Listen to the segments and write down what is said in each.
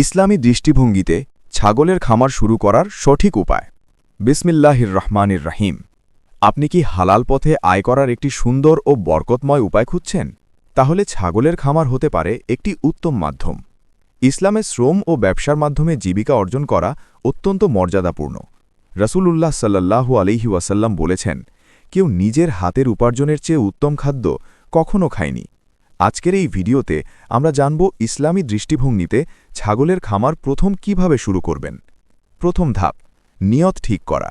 ইসলামী দৃষ্টিভঙ্গিতে ছাগলের খামার শুরু করার সঠিক উপায়। বিসমিল্লাহির রহমানির রাহিম। আপনি কি হালাল পথে আয় করার একটি সুন্দর ও বরকতময় উপায় খুঁজছেন? তাহলে ছাগলের খামার হতে পারে একটি উত্তম মাধ্যম। ইসলামে শ্রম ও ব্যবসার মাধ্যমে জীবিকা অর্জন করা অত্যন্ত মর্যাদাপূর্ণ। রসুলুল্লাহ সাল্লাহু আলিহি ওয়াসাল্লাম বলেছেন, কেউ নিজের হাতের উপার্জনের চেয়ে উত্তম খাদ্য কখনও খায়নি। আজকের এই ভিডিওতে আমরা জানব ইসলামী দৃষ্টিভঙ্গিতে ছাগলের খামার প্রথম কীভাবে শুরু করবেন। প্রথম ধাপ, নিয়ত ঠিক করা।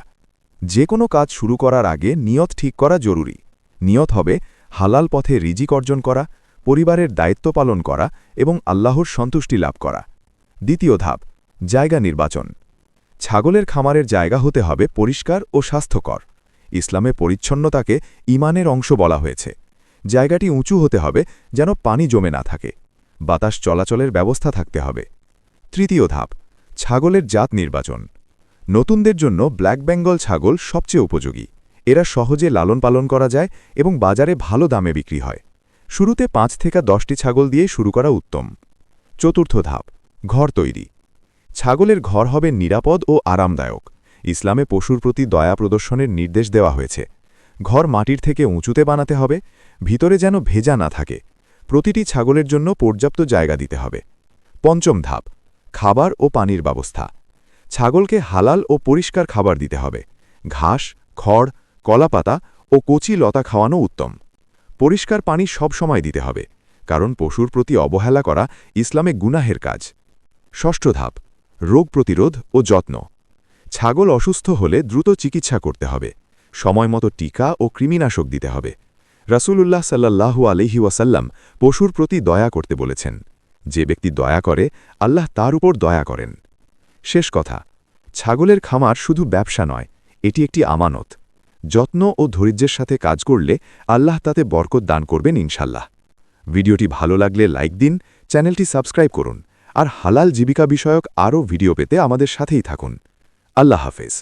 যে কোনো কাজ শুরু করার আগে নিয়ত ঠিক করা জরুরি। নিয়ত হবে হালাল পথে রিজিক অর্জন করা, পরিবারের দায়িত্ব পালন করা এবং আল্লাহর সন্তুষ্টি লাভ করা। দ্বিতীয় ধাপ, জায়গা নির্বাচন। ছাগলের খামারের জায়গা হতে হবে পরিষ্কার ও স্বাস্থ্যকর। ইসলামে পরিচ্ছন্নতাকে ইমানের অংশ বলা হয়েছে। জায়গাটি উঁচু হতে হবে যেন পানি জমে না থাকে। বাতাস চলাচলের ব্যবস্থা থাকতে হবে। তৃতীয় ধাপ, ছাগলের জাত নির্বাচন। নতুনদের জন্য ব্ল্যাক বেঙ্গল ছাগল সবচেয়ে উপযোগী। এরা সহজে লালন পালন করা যায় এবং বাজারে ভালো দামে বিক্রি হয়। শুরুতে পাঁচ থেকে দশটি ছাগল দিয়ে শুরু করা উত্তম। চতুর্থ ধাপ, ঘর তৈরি। ছাগলের ঘর হবে নিরাপদ ও আরামদায়ক। ইসলামে পশুর প্রতি দয়া প্রদর্শনের নির্দেশ দেওয়া হয়েছে। ঘর মাটির থেকে উঁচুতে বানাতে হবে, ভিতরে যেন ভেজা না থাকে। প্রতিটি ছাগলের জন্য পর্যাপ্ত জায়গা দিতে হবে। পঞ্চম ধাপ, খাবার ও পানির ব্যবস্থা। ছাগলকে হালাল ও পরিষ্কার খাবার দিতে হবে। ঘাস, খড়, কলাপাতা ও কচি লতা খাওয়ানো উত্তম। পরিষ্কার পানি সব সময় দিতে হবে, কারণ পশুর প্রতি অবহেলা করা ইসলামে গুনাহের কাজ। ষষ্ঠ ধাপ, রোগ প্রতিরোধ ও যত্ন। ছাগল অসুস্থ হলে দ্রুত চিকিৎসা করতে হবে। সময়মতো টিকা ও কৃমিনাশক দিতে হবে। রাসূলুল্লাহ সাল্লাল্লাহু আলহি ওয়াসাল্লাম পশুর প্রতি দয়া করতে বলেছেন, যে ব্যক্তি দয়া করে, আল্লাহ তার উপর দয়া করেন। শেষ কথা, ছাগলের খামার শুধু ব্যবসা নয়, এটি একটি আমানত। যত্ন ও ধৈর্যের সাথে কাজ করলে আল্লাহ তাতে বরকত দান করবেন ইনশাল্লাহ ভিডিওটি ভালো লাগলে লাইক দিন, চ্যানেলটি সাবস্ক্রাইব করুন, আর হালাল জীবিকা বিষয়ক আরও ভিডিও পেতে আমাদের সাথেই থাকুন। আল্লাহ হাফেজ।